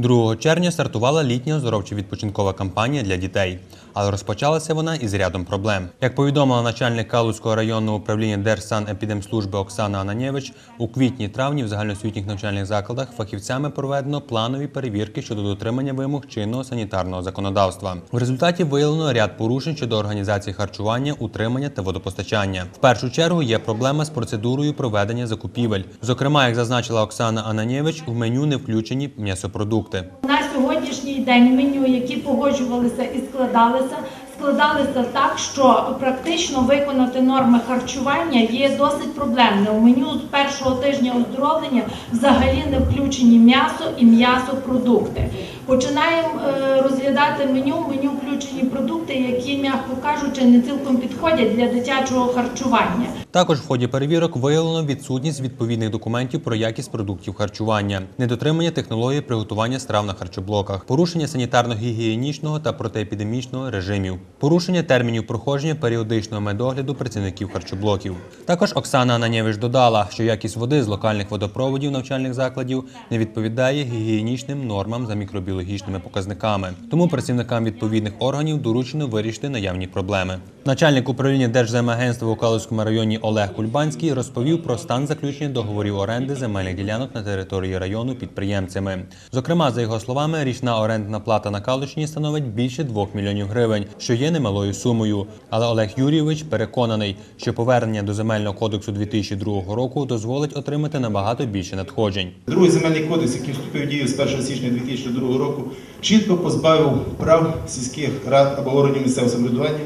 2 червня стартувала літня оздоровчо-відпочинкова кампанія для дітей, але розпочалася вона із рядом проблем. Як повідомила начальник Калузького районного управління Держсанепідемслужби Оксана Ананєвич, у квітні-травні в загальноосвітніх навчальних закладах фахівцями проведено планові перевірки щодо дотримання вимог чинного санітарного законодавства. В результаті виявлено ряд порушень щодо організації харчування, утримання та водопостачання. В першу чергу є проблема з процедурою проведення закупівель. Зокрема, як зазначила Оксана Ананєвич, в меню не включені м'ясопродукти. На сьогоднішній день меню, які погоджувалися і складалися, складалися так, що практично виконати норми харчування є досить проблемне. У меню з першого тижня оздоровлення взагалі не включені м'ясо і м'ясопродукти. Починаємо е, розглядати меню. Меню включені продукти, які, м'яко кажучи, не цілком підходять для дитячого харчування. Також в ході перевірок виявлено відсутність відповідних документів про якість продуктів харчування, недотримання технології приготування страв на харчоблоках, порушення санітарно-гігієнічного та протиепідемічного режимів, порушення термінів проходження періодичного медогляду працівників харчоблоків. Також Оксана Ананєвич додала, що якість води з локальних водопроводів навчальних закладів не відповідає гігієнічним нормам за мікробіологічними показниками. Тому працівникам відповідних органів доручено вирішити наявні проблеми. Начальник управління Держземагентства у Калузькому районі Олег Кульбанський розповів про стан заключення договорів оренди земельних ділянок на території району підприємцями. Зокрема, за його словами, річна орендна плата на Калущині становить більше 2 мільйонів гривень, що є немалою сумою. Але Олег Юрійович переконаний, що повернення до земельного кодексу 2002 року дозволить отримати набагато більше надходжень. Другий земельний кодекс, який вступив в дію з 1 січня 2002 року, чітко позбавив прав сільських рад або органів місцевого самоврядування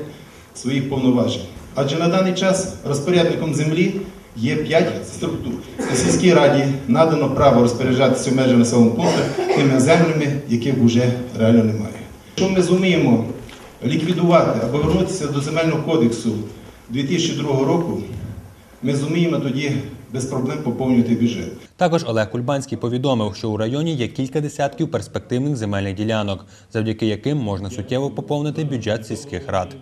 своїх повноважень. Адже на даний час розпорядником землі є 5 структур. На сільській раді надано право розпоряджатися в межах населеного пункту тими землями, яких вже реально немає. Якщо ми зуміємо ліквідувати або вернутися до земельного кодексу 2002 року, ми зуміємо тоді без проблем поповнювати бюджет. Також Олег Кульбанський повідомив, що у районі є кілька десятків перспективних земельних ділянок, завдяки яким можна суттєво поповнити бюджет сільських рад.